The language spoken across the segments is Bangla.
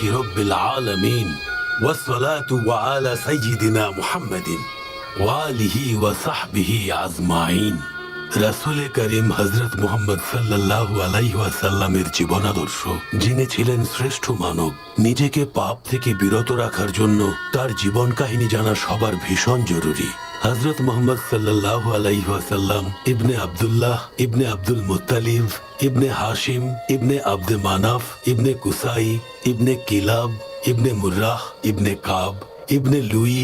الحمد لله رب العالمين والصلاة على سيدنا محمد وآله وصحبه أجمعين রাসুলে করিম হজরত মোহাম্মদ সাল্লাহ আলাইসাল্লামের জীবন আদর্শ যিনি ছিলেন শ্রেষ্ঠ মানব নিজেকে পাপ থেকে বিরত রাখার জন্য তার জীবন কাহিনী জানা সবার ভীষণ জরুরি হজরত মোহাম্মদ সাল্লাহ আলাইসাল্লাম ইবনে আবদুল্লাহ, ইবনে Abdul Muttalib ibn Hashim, ibn Abd Manaf, ibn Qusai, ibn Kilab, ibn Murrah ibn Kaab, ibn Luay,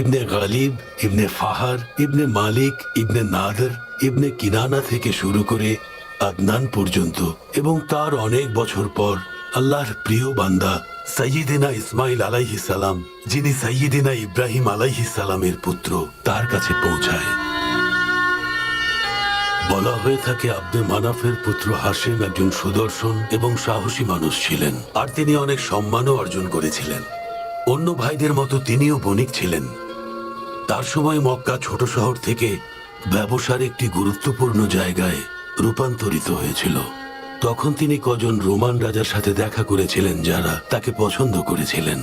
ibn Ghalib, ibn Fihr, ibn Malik, ibn Nadr, ibn Kinana থেকে শুরু করে আদনান পর্যন্ত এবং তার অনেক বছর পর আল্লাহর প্রিয় বান্দা সৈয়দিনা ইসমাইল আলাইহি সালাম, যিনি সৈয়দিনা ইব্রাহিম আলাইহি সালামের পুত্র, তার কাছে পৌঁছায়। বলা হয়ে থাকে আব্দে মানাফের পুত্র হাসিম একজন সুদর্শন এবং সাহসী মানুষ ছিলেন, আর তিনি অনেক সম্মানও অর্জন করেছিলেন। অন্য ভাইদের মতো তিনিও বণিক ছিলেন। তার সময় মক্কা ছোট শহর থেকে ব্যবসার একটি গুরুত্বপূর্ণ জায়গায় রূপান্তরিত হয়েছিল। তখন তিনি কজন রোমান রাজার সাথে দেখা করেছিলেন যারা তাকে পছন্দ করেছিলেন।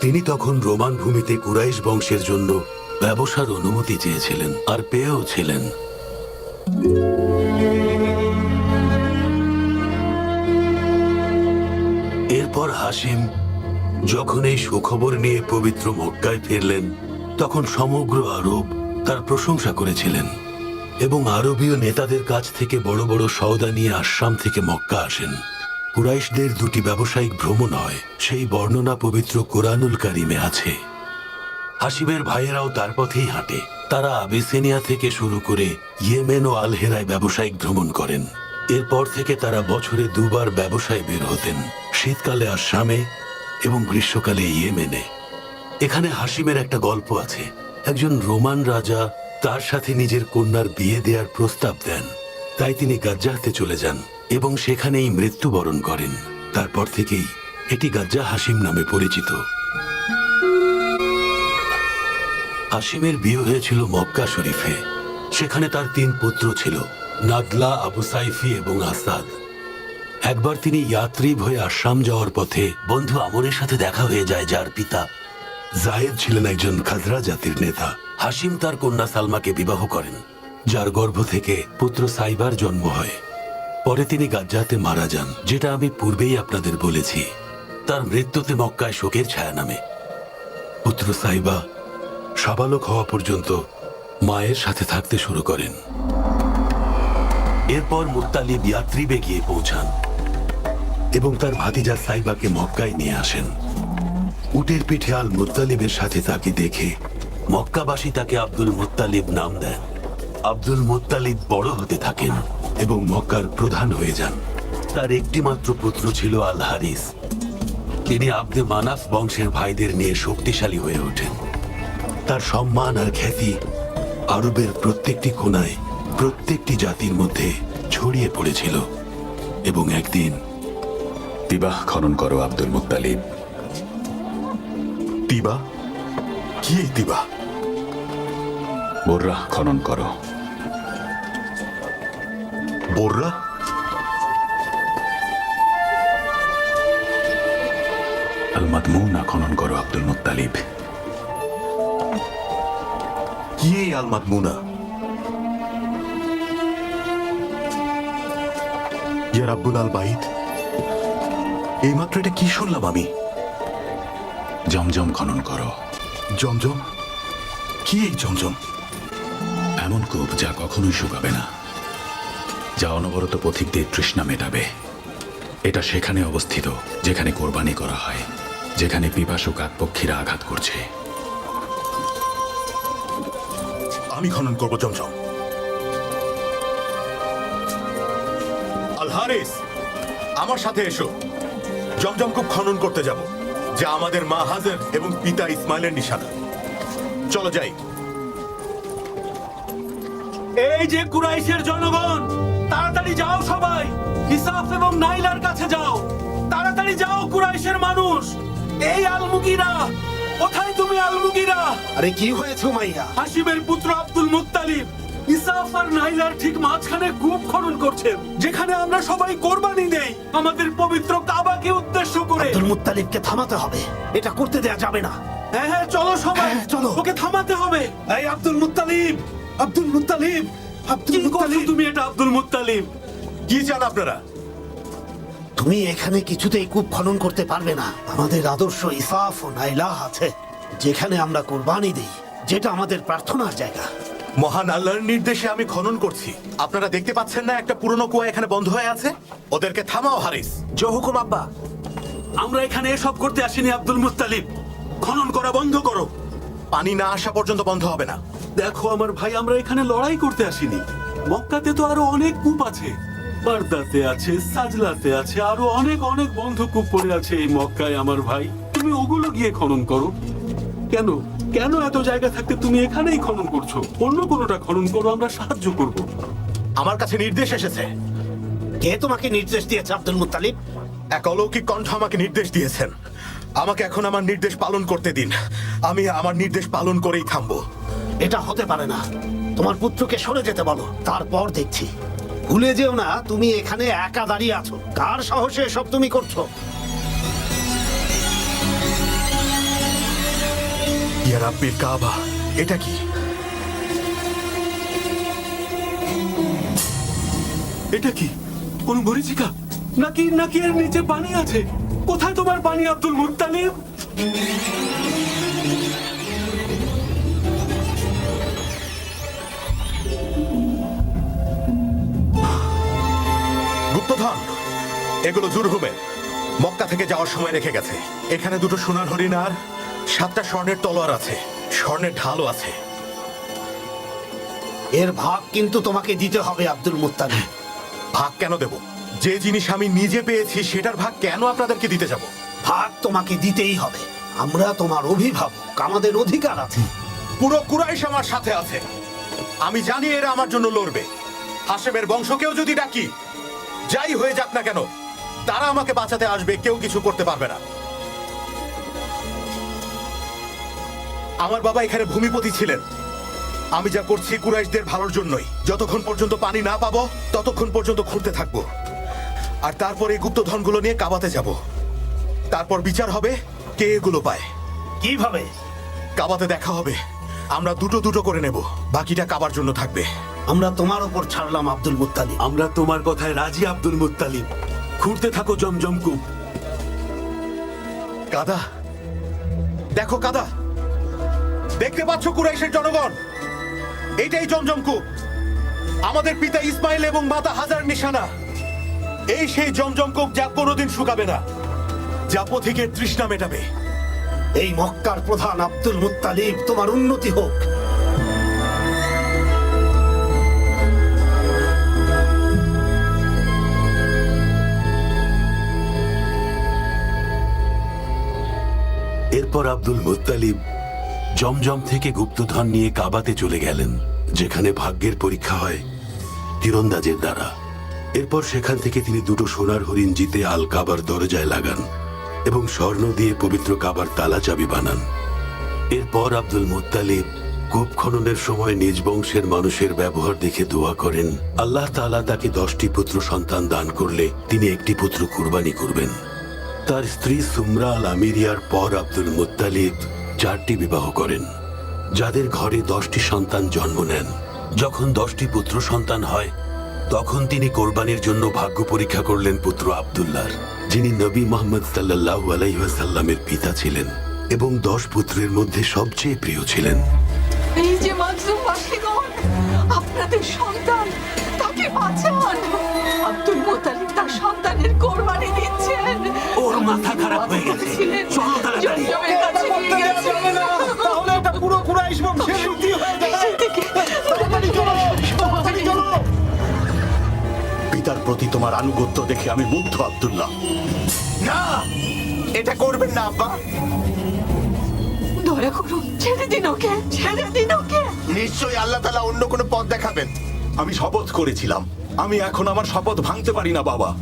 তিনি তখন রোমান ভূমিতে কুরাইশ বংশের জন্য ব্যবসার অনুমতি চেয়েছিলেন আর পেয়েও ছিলেন। এরপর হাসিম যখন এই সুখবর নিয়ে পবিত্র মক্কায় ফিরলেন, তখন সমগ্র আরব তার প্রশংসা করেছিলেন। এবং আরবীয় নেতাদের কাছ থেকে বড় বড় সওদা নিয়ে আসাম থেকে মক্কা আসেন। কুরাইশদের দুটি ব্যবসায়িক ভ্রমণ হয়, সেই বর্ণনা পবিত্র কোরআনুল কারিমে আছে। হাসিমের ভাইয়েরাও তার পথেই হাঁটে। তারা আবিসেনিয়া থেকে শুরু করে ইয়েমেন ও আলহেরায় ব্যবসায়িক ভ্রমণ করেন। এরপর থেকে তারা বছরে দুবার ব্যবসায় বের হতেন, শীতকালে আসামে এবং গ্রীষ্মকালে ইয়েমেনে। এখানে হাসিমের একটা গল্প আছে। একজন রোমান রাজা তার সাথে নিজের কন্যার বিয়ে দেওয়ার প্রস্তাব দেন। তাই তিনি গাজ্জাহতে চলে যান এবং সেখানেই মৃত্যুবরণ করেন। তারপর থেকেই এটি গাজ্জা হাসিম নামে পরিচিত। হাসিমের বিয়ে হয়েছিল মক্কা শরীফে। সেখানে তার তিন পুত্র ছিল, নাদলা, আবু সাইফি এবং আসাদ। একবার তিনি ইয়াত্রীব হয়ে আসাম যাওয়ার পথে বন্ধু আমরের সাথে দেখা হয়ে যায়, যার পিতা জায়েদ ছিলেন একজন খাজরা জাতির নেতা। হাসিম তার কন্যা সালমাকে বিবাহ করেন, যার গর্ভ থেকে পুত্র সাইবার জন্ম হয়। পরে তিনি গাজ্জাতে মারা যান, যেটা আমি পূর্বেই আপনাদের বলেছি। তার মৃত্যুতে মক্কায় শোকের ছায়া নামে। পুত্র সাইবা সাবালক হওয়া পর্যন্ত মায়ের সাথে থাকতে শুরু করেন। এরপর মুত্তালিব ইয়াত্রিবে গিয়ে পৌঁছান এবং তার ভাতিজা সাইবাকে মক্কায় নিয়ে আসেন। উটের পিঠে আল মুত্তালিবের সাথে তাকে দেখে মক্কাবাসী তাকে আব্দুল মুত্তালিব নাম দেন। আব্দুল মুত্তালিব বড় হতে থাকেন এবং মক্কার প্রধান হয়ে যান। তার একটি মাত্র পুত্র ছিল আল হারিস তিনি আব্দে মানাফ বংশের ভাইদের নিয়ে শক্তিশালী হয়ে ওঠেন। তার সম্মান আর খ্যাতি আরবের প্রত্যেকটি কোনায় প্রত্যেকটি জাতির মধ্যে ছড়িয়ে পড়েছিল এবং একদিন তিবাহ খনন করো আব্দুল মুত্তালিব। তিবা কি তিবা বোর্রাহ খনন করো। বোররা? আল মাদমুনা খনন করো আব্দুল মুত্তালিব। কি এই আলমাদ মুনা ইয়া রাব্বুল আল বাইত এইমাত্র এটা কি শুনলাম আমি? জমজম খনন করো। জমজম? কি এই জমজম? এমন কূপ যা কখনোই শুকাবে না, যা অনবরত পথিকদের তৃষ্ণা মেটাবে। এটা সেখানে অবস্থিত, যেখানে কোরবানি করা হয়, যেখানে পিপাসু কাকপক্ষীরা আঘাত করছে। আমি খনন করব জমজম আল হারিস আমার সাথে এসো। জমজম খুব খনন করতে যাব, যা আমাদের মা হাজার এবং পিতা ইসমাইলের নিশানা। চলো যাই। এই যে কুরাইশের জনগণ তাড়াতাড়ি যাও সবাই। ইসাফ এবং নাইলার কাছে যাও। তাড়াতাড়ি যাও কুরাইশের মানুষ। এই আলমুগিরা কোথায় তুমি আলমুগিরা? আরে কি হয়েছে মাইয়া? হাসিমের পুত্র আব্দুল মুত্তালিব ইসাফ আর নাইলার ঠিক মাঝখানে কূপ খনন করছেন যেখানে আমরা সবাই কোরবানি দেই। আমাদের পবিত্র কাবাকে উদ্দেশ্য করে। আব্দুল মুত্তালিবকে থামাতে হবে। এটা করতে দেয়া যাবে না। হ্যাঁ হ্যাঁ চলো সবাই। হ্যাঁ, চলো। ওকে থামাতে হবে। এই Abdul Muttalib! Abdul Muttalib Abdul Muttalib. তুমি এটা আব্দুল মুত্তালিব? কি চান আপনারা? তুমি এখানে কিছুতেই কূপ খনন করতে পারবে না। আমাদের আদর্শ ইসাফ ও নাইলাহ আছে যেখানে আমরা কোরবানি দিই যেটা আমাদের প্রার্থনার জায়গা। মহান আল্লাহর নির্দেশে আমি খনন করছি। আপনারা দেখতে পাচ্ছেন না একটা পুরনো কুয়া এখানে বন্ধ হয়ে আছে? ওদেরকে থামাও হারিস। জো হুকুম আব্বা। আমরা এখানে এসব করতে আসিনি আব্দুল মুত্তালিব। খনন করা বন্ধ করো। পানি না আসা পর্যন্ত বন্ধ হবে না। দেখো আমার ভাই আমরা এখানে লড়াই করতে আসিনি। মক্কাতে তো আরও অনেক কূপ আছে। বারদাতে আছে সাজলাতে আছে আরও অনেক অনেক বন্ধ কূপ পড়ে আছে এই মক্কায় আমার ভাই। তুমি ওগুলো গিয়ে খনন করো। কেন? কেন এত জায়গা থাকতে তুমি এখানেই খনন করছ? অন্য কোনোটা খনন করো আমরা সাহায্য করব। আমার কাছে নির্দেশ এসেছে। কে তোমাকে নির্দেশ দিয়েছে আব্দুল মুত্তালিব? এক অলৌকিক কণ্ঠ আমাকে নির্দেশ দিয়েছেন। আমাকে এখন আমার নির্দেশ পালন করতে দিন। আমি আমার নির্দেশ পালন করেই থামবো। এটা হতে পারে না। তোমার পুত্রকে সরে যেতে বলো, তারপর দেখছি। ভুলে যেও না, তুমি এখানে একা দাঁড়িয়ে আছো। কার সাহসে এসব তুমি করছ? ইয়া রাব্বিল কাবা, এটা কি? এটা কি? কোন মরিচিকা? নাকি নাকি এর নিচে পানি আছে? কোথায় তোমার পানি আব্দুল মুত্তালিব গুপ্তধন এগুলো জুরহুমের মক্কা থেকে যাওয়ার সময় রেখে গেছে। এখানে দুটো সোনার হরিণ আর সাতটা স্বর্ণের তলোয়ার আছে। স্বর্ণের ঢালও আছে। এর ভাগ কিন্তু তোমাকে দিতে হবে আব্দুল মুত্তালিব। ভাগ কেন দেব? যে জিনিস আমি নিজে পেয়েছি সেটার ভাগ কেন আপনাদেরকে দিতে যাব? ভাগ তোমাকে দিতেই হবে। আমরা তোমার অভিভাবক আমাদের অধিকার আছে। পুরো কুরাইশ আমার সাথে আছে। আমি জানি এরা আমার জন্য লড়বে। হাসেমের বংশকেও যদি ডাকি যাই হয়ে যাক না কেন তারা আমাকে বাঁচাতে আসবে কেউ কিছু করতে পারবে না। আমার বাবা এখানে ভূমিপতি ছিলেন। আমি যা করছি কুরাইশদের ভালোর জন্যই। যতক্ষণ পর্যন্ত পানি না পাবো ততক্ষণ পর্যন্ত খুঁড়তে থাকব। আর তারপর এই গুপ্তধনগুলো নিয়ে কাবাতে যাব। তারপর বিচার হবে কে এগুলো পায়। কীভাবে? কাবাতে দেখা হবে। আমরা দুটো দুটো করে নেব। বাকিটা কাবার জন্য থাকবে। আমরা তোমার উপর ছাড়লাম আব্দুল মুত্তালিব। আমরা তোমার কথায় রাজি আব্দুল মুত্তালিব। খুঁড়তে থাকো জমজম কূপ কাদা। দেখো কাদা। দেখতে পাচ্ছ কুরাইশের জনগণ? এটাই জমজমকূপ আমাদের পিতা ইসমাইল এবং মাতা হাজার নিশানা। এই সেই জমজমকূপ যা কোনোদিন শুকাবে না যা পথিকের তৃষ্ণা মেটাবে। এই মক্কার প্রধান আব্দুল মুত্তালিব তোমার উন্নতি হোক। এরপর আব্দুল মুত্তালিব জমজম থেকে গুপ্তধন নিয়ে কাবাতে চলে গেলেন, যেখানে ভাগ্যের পরীক্ষা হয় তীরন্দাজের দ্বারা। এরপর সেখান থেকে তিনি দুটো সোনার হরিণ জিতে আল কাবার দরজায় লাগান এবং স্বর্ণ দিয়ে পবিত্র কাবার তালা চাবি বানান। এরপর আব্দুল মুত্তালিব কূপ খননের সময় নিজ বংশের মানুষের ব্যবহার দেখে দোয়া করেন, আল্লাহ তাআলা তাকে দশটি পুত্র সন্তান দান করলে তিনি একটি পুত্র কুরবানি করবেন। তার স্ত্রী সুমরা আল আমিরিয়ার পর আব্দুল মুত্তালিব চারটি বিবাহ করেন, যাদের ঘরে দশটি সন্তান জন্ম নেন। যখন দশটি পুত্র সন্তান হয়, তখন তিনি কোরবানির জন্য ভাগ্য পরীক্ষা করলেন পুত্র আব্দুল্লাহর, যিনি নবী মোহাম্মদ সাল্লাল্লাহু আলাইসাল্লামের পিতা ছিলেন এবং দশ পুত্রের মধ্যে সবচেয়ে প্রিয় ছিলেন। এই যে আপনাদের সন্তান তাকে বাঁচান। আব্দুল মোতালিব তার সন্তানের কোরবানি দিচ্ছেন। ওর মাথা খারাপ হয়ে গেছে। চলো তাড়াতাড়ি। তাহলে এটা পুরো কুরাইশ বংশের রীতি হয়ে। পিতার প্রতি তোমার আনুগত্য দেখে আমি মুগ্ধ আব্দুল্লাহ। না এটা করবেন না আব্বা। দয়া করুন ছেড়ে দিন ওকে ছেড়ে দিন ওকে। নিশ্চয়ই আল্লাহ তালা অন্য কোনো পথ দেখাবেন। আমি শপথ করেছিলাম। আমি এখন আমার শপথ ভাঙতে পারি না বাবা।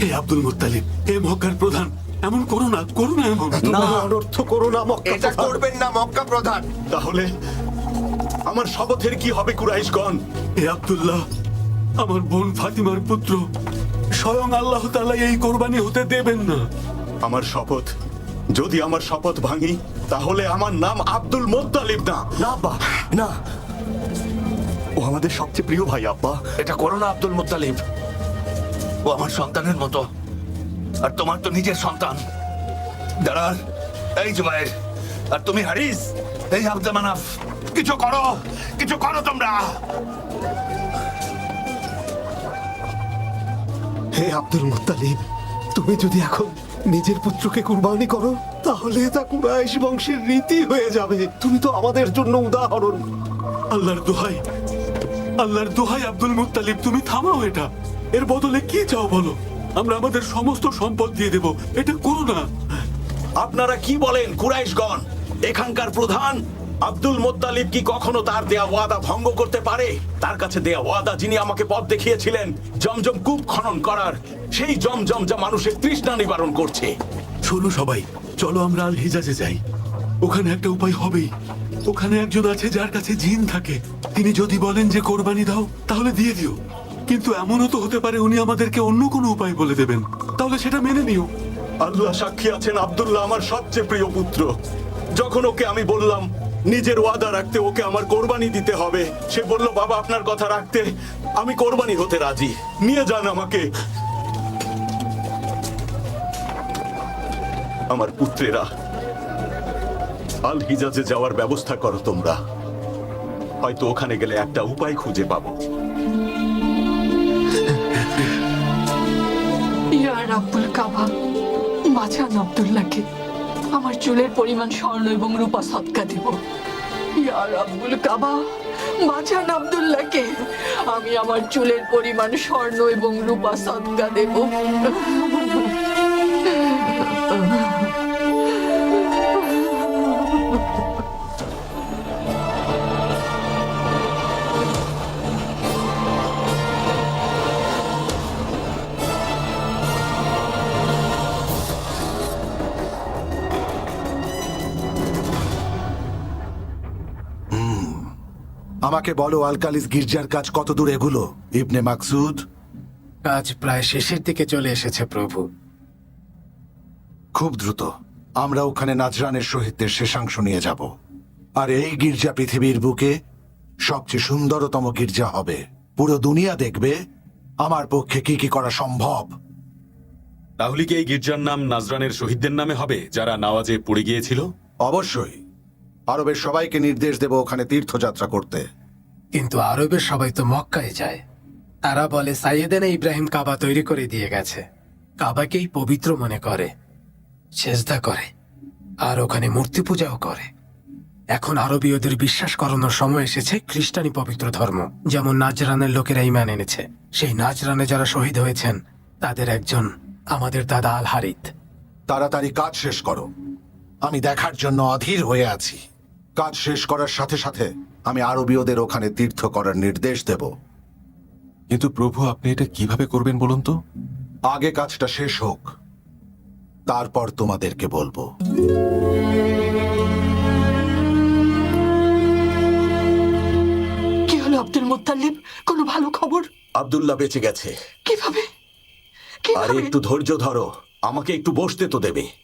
হে আব্দুল মুত্তালিব হে মক্কার প্রধান এমন করো না করো না এমন। না অনর্থ করো না মক্কা এটা করবেন না মক্কা প্রধান। তাহলে আমার শপথের কি হবে কুরাইশগণ? হে আব্দুল্লাহ আমার বোন ফাতিমার পুত্র স্বয়ং আল্লাহ তাআলা এই কোরবানি হতে দেবেন না। আমার শপথ যদি আমার শপথ ভাঙি তাহলে আমার নাম আব্দুল মোত্তালিব না। না আব্বা না। ও আমাদের সবচেয়ে প্রিয় ভাই আব্বা। এটা করো না আব্দুল মুত্তালিব। ও আমার সন্তানের মতো। আর তোমার তো নিজের সন্তান। দাঁড়ান এই জুবাইর আর তুমি হারিস? এই আব্দুল মানাফ কিছু করো কিছু করো তোমরা। হে আব্দুল মুত্তালিব তুমি যদি এখন নিজের পুত্রকে কুরবানি করো তাহলে তা কুরাইশ বংশের রীতি হয়ে যাবে। তুমি তো আমাদের জন্য উদাহরণ। আল্লাহর দোহাই আল্লাহর দোহাই আব্দুল মুত্তালিব তুমি থামাও এটা। এর বদলে কি চাও বলো? আমরা আমাদের সমস্ত সম্পদ দিয়ে দেব। এটা করো না। আপনারা কি বলেন কুরাইশগণ? এখানকার প্রধান আব্দুল মোত্তালিব কি কখনো তার দেয়া ওয়াদা ভঙ্গ করতে পারে? তার কাছে দেয়া ওয়াদা যিনি আমাকে পথ দেখিয়েছিলেন জমজম কূপ খনন করার সেই জমজম যা মানুষের তৃষ্ণা নিবারণ করছে। শোনো সবাই চলো আমরা আল হিজাজে যাই। ওখানে একটা উপায় হবেই। ওখানে একজন আছে যার কাছে জিন থাকে। তিনি যদি বলেন যে কোরবানি দাও, তাহলে দিয়ে দিও। কিন্তু এমনও তো হতে পারে উনি আমাদেরকে অন্য কোনো উপায় বলে দেবেন। তাহলে সেটা মেনে নিও। আল্লাহ সাক্ষী আছেন, আব্দুল্লাহ আমার সবচেয়ে প্রিয় পুত্র। যখন ওকে আমি বললাম, নিজের ওয়াদা রাখতে ওকে আমার কোরবানি দিতে হবে, সে বলল, বাবা, আপনার কথা রাখতে আমি কোরবানি হতে রাজি। নিয়ে যান আমাকে। আমার পুত্রেরা আল হিজাজে যাওয়ার ব্যবস্থা করো তোমরা। হয়তো ওখানে গেলে একটা উপায় খুঁজে পাবো। রাব্বুল কাবা বাঁচান আব্দুল্লাহকে আমার চুলের পরিমাণ স্বর্ণ এবং রূপা সৎকা দেব। ইয়া রাব্বুল কাবা বাঁচান আব্দুল্লাহকে আমি আমার চুলের পরিমাণ স্বর্ণ এবং রূপা সৎকা দেব। আমাকে বলো আলকালিস গির্জার কাজ কত দূর এগুলো? ইবনে মাকসুদ? কাজ প্রায় শেষের দিকে চলে এসেছে প্রভু। খুব দ্রুত। আমরা ওখানে নাজরানের শহীদদের শেষাংশ নিয়ে যাব। আর এই গির্জা পৃথিবীর বুকে সবচেয়ে সুন্দরতম গির্জা হবে। পুরো দুনিয়া দেখবে আমার পক্ষে কি কি করা সম্ভব। তাহলে কি এই গির্জার নাম নাজরানের শহীদদের নামে হবে যারা নাওয়াজে পড়ে গিয়েছিল? অবশ্যই। আরবের সবাইকে নির্দেশ দেব ওখানে তীর্থযাত্রা করতে। কিন্তু আরবের সবাই তো মক্কায় যায়। তারা বলে সাইয়েদেনা ইব্রাহিম কাবা তৈরি করে দিয়ে গেছে। কাবাকেই পবিত্র মনে করে, সেজদা করে, আর ওখানে মূর্তি পূজাও করে। এখন আরবীয়দের বিশ্বাস করানোর সময় এসেছে খ্রিস্টানি পবিত্র ধর্ম, যেমন নাজরানের লোকেরা ইমান এনেছে। সেই নাজরানে যারা শহীদ হয়েছেন, তাদের একজন আমাদের দাদা আল হারিত। তাড়াতাড়ি কাজ শেষ করো। আমি দেখার জন্য অধীর হয়ে আছি। কাজ শেষ করার সাথে সাথে আমি আরবীয়দের ওখানে তীর্থ করার নির্দেশ দেব। কিন্তু প্রভু আপনি এটা কীভাবে করবেন বলুন তো? আগে কাজটা শেষ হোক তারপর তোমাদেরকে বলব। কি হলো আব্দুল মুত্তালিব? কোনো ভালো খবর? আব্দুল্লাহ বেঁচে গেছে। কীভাবে? আরে কীভাবে একটু ধৈর্য ধরো। আমাকে একটু বসতে তো দেবে।